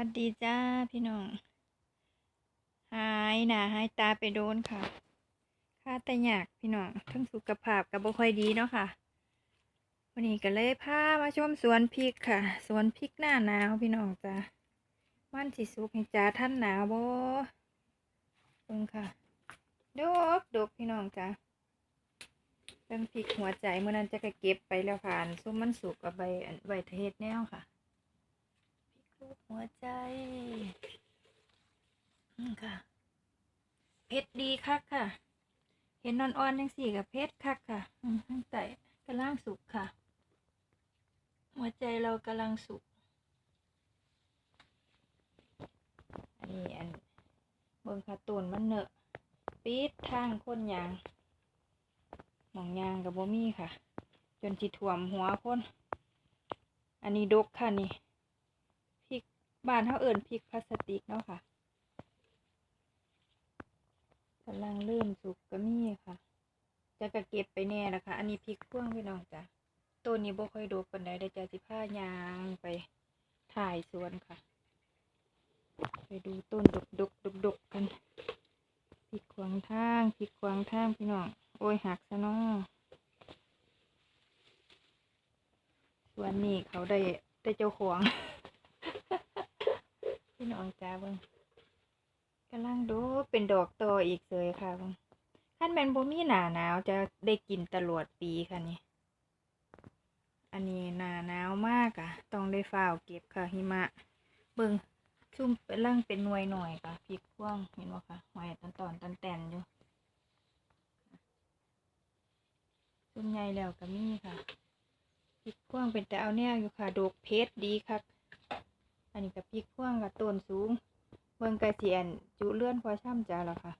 วัสดีจ้าพี่น้อง หายหนาหายตาไปโดนค่ะ ค่าแต่อยากพี่น้อง ทั้งสุขภาพกับบ่ค่อยดีเนาะค่ะ วันนี้ก็เลยพามาชมสวนพริกค่ะ สวนพริกหน้าหนาวพี่น้องจ้ามันสิสุกให้จ้าท่านหนาวบ่เบิ่งค่ะ ดกดกพี่น้องจ้าเบิ่งพริกหัวใจเมื่อนั้นจะกเก็บไปแล้วค่ะอันส้มมันสุกกับใบใบเทศแนวค่ะ รูปหัวใจอืมค่ะเพชรดีคักค่ะ เห็นนอนอ่อนยังสี่กับเพชรคักค่ะอืมตั้งแต่กำลังสุกค่ะ หัวใจเรากำลังสุกอันนี้อันเบิ่งค่ะต้นมันเนอะปิดทางคนยางหมองยางกับบ่มีค่ะ จนจิถ่วมหัวคน อันนี้ดกค่ะนี่ บานเขาเอิ่นพริกพลาสติกเนาะค่ะกำลังเริ่มสุกก็มีค่ะ จะกระเก็บไปแน่นะคะ อันนี้พริกพ่วงพี่น้องจ้ะตัวนี้บ่ค่อยดกปานใดเดี๋ยวจะสิผ้ายางไปถ่ายสวนค่ะ ไปดูต้นดกดกดกดกกันพริกขวางทางพริกขวางทางพี่น้อง โอ้ยหักซะนาะสวนนี้เขาได้ได้เจ้าของ พี่น้องจ้าเบิ่งกำลังดูเป็นดอกตออีกเลยค่ะเบิ่งขั้นแมนบ่มีหนาหนาวจะได้กินตลอดปีค่ะนี่ อันนี้หนาหนาวมากอะ ต้องได้ฝ้าวเก็บค่ะหิมะ เบิ่งซุ่มเป็นร่างเป็นหน่วยหน่อยค่ะพริกพ่วงเห็นบ่ค่ะหอยตันตอนตันแตนอยู่ซุ่มใหญ่แล้วก็มีค่ะพริกพ่วงเป็นแต่เอาแนวอยู่ค่ะดอกเพชรดีค่ะ อันนี้กับพริกพ่วงกับต้นสูง เบิ่งกระเสียนจุเลื่อนพอช่ำจ้าแล้วค่ะ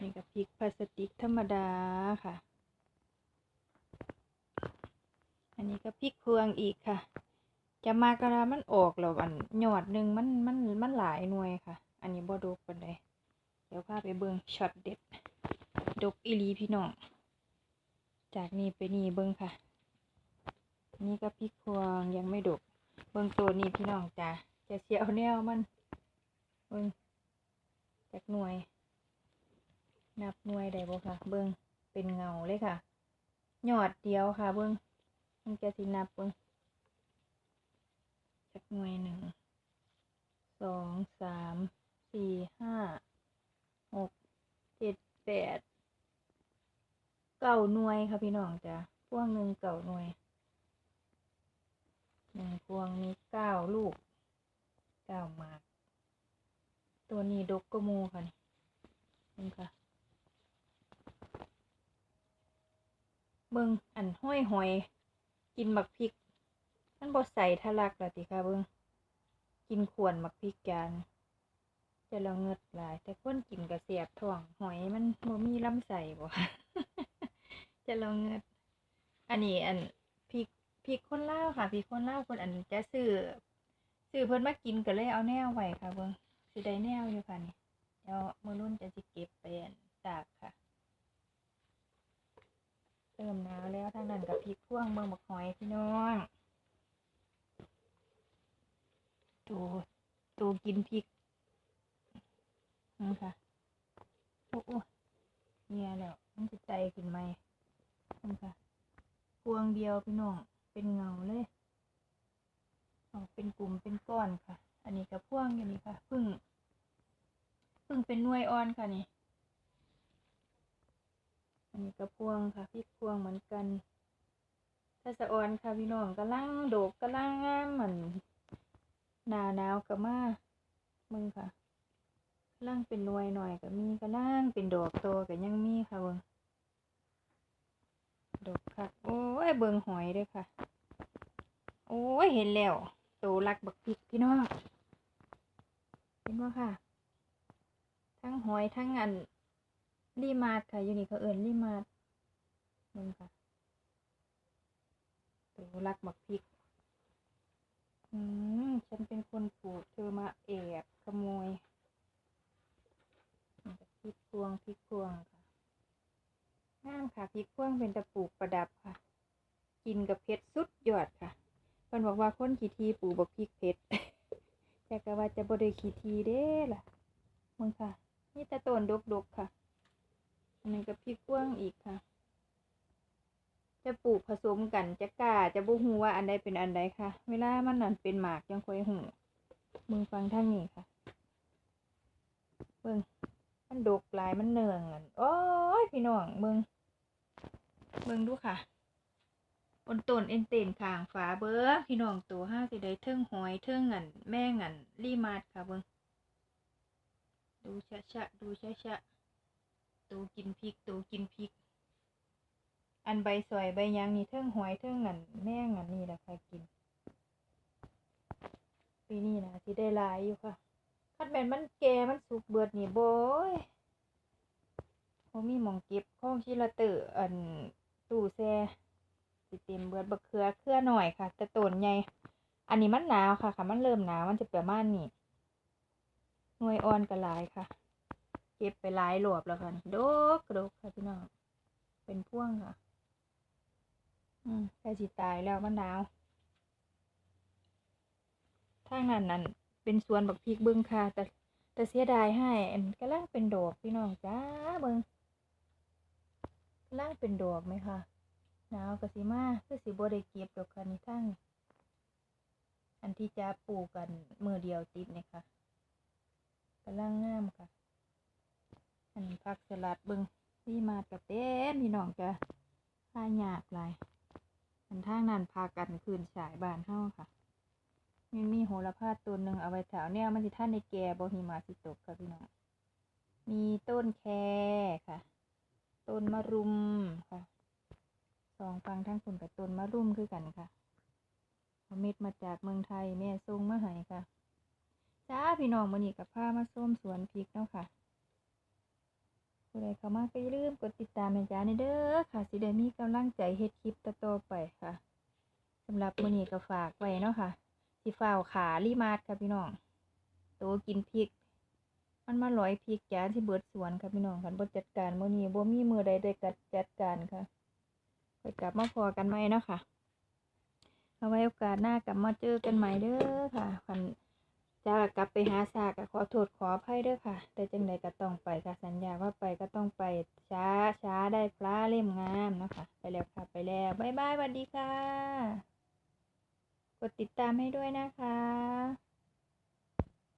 นี่กับพริกพลาสติกธรรมดาค่ะ อันนี้ก็พริกพวงอีกค่ะ จะมากระมันออกแล้วอันหยอดหนึ่งมันมันมันหลายหน่วยค่ะ อันนี้บ่ดกปานใดเดี๋ยวพาไปเบิ่งช็อตเด็ด ดกอีลีพี่น้อง จากนี้ไปนี่เบิ่งค่ะ นี่ก็พริกพวงยังไม่ดก บิ่งตัวนี้พี่น้องจ้ะจะเสียวแนวมันเบิ่งจากหน่วย นับหน่วยได้บ่ค่ะ เบิ่งเป็นเงาเลยค่ะยอดเดียวค่ะ เบิ่งมันจะสินับเบิ่งจากหน่วยหนึ่งสองสามสี่ห้าหกเจ็ดแปดเก้าหน่วยค่ะพี่น้องจ้ะพวงหนึ่งเก้าหน่วย หนึ่งพวงมีเก้าลูกเก้าหมาก ตัวนี้ดกกมูค่ะนี่นี่ค่ะเบิ่งอันห้อยหอย กินหมักพริกมันบ่ใส่ทะลักละติค่ะเบิ่งกินขวนหมักพริกจานจะเราเงิดหลาย แต่คนกินกระเสียบท้องหอยมันบ่มีลำไส้บ่จะเราเงิดอันนี้อันพริก พริกคนเลาค่ะพริกคนเลาคนอันจะซื้อซื้อเพิ่นมากินก็เลยเอาแนวไว้ค่ะเบิ่งสิได้แนวอยู่ค่ะนี่เดี๋ยวมือรุ่นจะสิเก็บไปอั่นตากค่ะเริ่มหนาวแล้วทางนั้นกับพริกพ่วงเมืองบักหอยพี่น้องตูตูกินพริกนี่ค่ะโอ้โอ้เนี่ยแล้วมันจะใจขึ้นไหมนี่ค่ะพวงเดียวพี่น้อง เป็นเงาเลยออกเป็นกลุ่มเป็นก้อนค่ะ อันนี้กับพ่วงอย่างนี้ค่ะพึ่งพึ่งเป็นหน่วยอ่อนค่ะนี่อันนี้กับพ่วงค่ะพริกพวงเหมือนกันถ้าสะอ่อนค่ะพี่น้องกำลังโดกกำลังงามเหมือนหนาหนาวกับมามึงค่ะกำลังเป็นหน่วยหน่อยก็มีกำลังเป็นดอกโตก็ยังมีค่ะเบิ่ง ดอกค่ะโอ้ยเบิงหอยด้วยค่ะ โอ้ยเห็นแล้วโตรักบักพิกพี่น้องเห็นว่าค่ะ ทั้งหอยทั้งอันรีมาดค่ะอยู่นี่เขาเอิญรีมาดมึงค่ะโตรักบักพิกอืมฉันเป็นคนปลูกเธอมาแอบขโมยนี่ก็พริกพวงพริกพวงค่ะ งามค่ะพริกพ่วงเป็นตะปูกประดับค่ะ กินกับเพชรสุดยอดค่ะเพิ่นบอกว่าคนขี้ทีปูบักพริกเผ็ดแต่ก็ว่าจะบ่ได้ขี้ทีเด้ล่ะมึงค่ะมีแต่ต้นดกๆค่ะ อันนี้ก็พริกพวงอีกค่ะ จะปลูกผสมกันจะกล้าจะบ่ฮู้ว่าอันใดเป็นอันใดค่ะ เวลามันนั่นเป็นหมากจังค่อยฮู้มึงฟังทางนี้ค่ะเบิ่งมันดกหลายมันเนืองอันโอ้ยพี่น้องมึง เบิ่งดูค่ะบนต้นเอ็นเต็นข้างฝาเบิ่งพี่น้องตัวห้าสิได้เทิงหอยเทิงอันแม่งอันรีมาดค่ะเบิ่งดูชะชะดูชะชะตูกินพริกตูกินพริก อันใบสอยใบยังนี่เทิงหอยเทิงอันแม่งอันนี่แหละค่ะกินปีนี้นะสิได้หลายอยู่ค่ะคันแมนมันแก่มันสุกเบิดนี่โบยบ่มีมองเก็บข้องชิลาเตอร์อัน ตู้แช่สิเต็มเบิดบักเขือเครือหน่อยค่ะ แต่ต้นใหญ่อันนี้มันหนาวค่ะค่ะ มันเริ่มหนาวมันจะประมาณนี้หน่วยอ่อนก็หลายค่ะ เก็บไปหลายรอบแล้วค่ะดกดกค่ะพี่น้องเป็นพ่วงค่ะ อืมใกล้สิตายแล้วมันหนาวทางนั้นนั่นเป็นสวนบักพริกเบิ่งค่ะ แต่แต่เสียดายให้อันกำลังเป็นดอกพี่น้องจ้าเบิ่ง กำลังเป็นดอกไหมคะหนาวกะสิมาคือสิบ่ได้เก็บดอกค่ะนี่ทั้งอันที่จะปลูกกันมือเดียวติดเนี่ยค่ะกำลังงามค่ะ อันผักสลัดเบิงนี่มากับเต็มพี่น้องจะค่าหยากหลายอันทางนั้นพากันคืนฉายบานเฮาค่ะมันมีโหระพาตัวหนึ่งเอาไว้แถวเนี่ยมันสิท่านในแก่บหิมาสิตกค่ะพี่น้องมีต้นแคค่ะ ต้นมะรุมค่ะสองฟังทั้งคนกับต้นมะรุมคือกันค่ะเม็ดมาจากเมืองไทยแม่ทรงมาให้ค่ะจ้าพี่น้องมันนี่กับผ้ามาส้มสวนพริกเนาะค่ะผู้ใดเข้ามาก็อย่าลืมกดติดตามแม่จ้าในเด้อค่ะสิได้มีกำลังใจเฮ็ดคลิปต่อๆไปค่ะสำหรับมื้อนี้ก็ฝากไว้เนาะค่ะสิฟ้าวขาลีมาดค่ะพี่น้องโตกินพริก มันมาลอยพีกแกที่เบิดสวนค่ะพี่น้องคันบ่จัดการมื้อนี้บ่มีมือใดได้กัดจัดการค่ะไปกลับมาพอกันไหมเนาะค่ะเอาไว้โอกาสหน้ากลับมาเจอกันใหม่เด้อค่ะคันจะกลับไปหาซากขอโทษขออภัยเด้อค่ะ แต่จังใดก็ต้องไปค่ะสัญญาว่าไป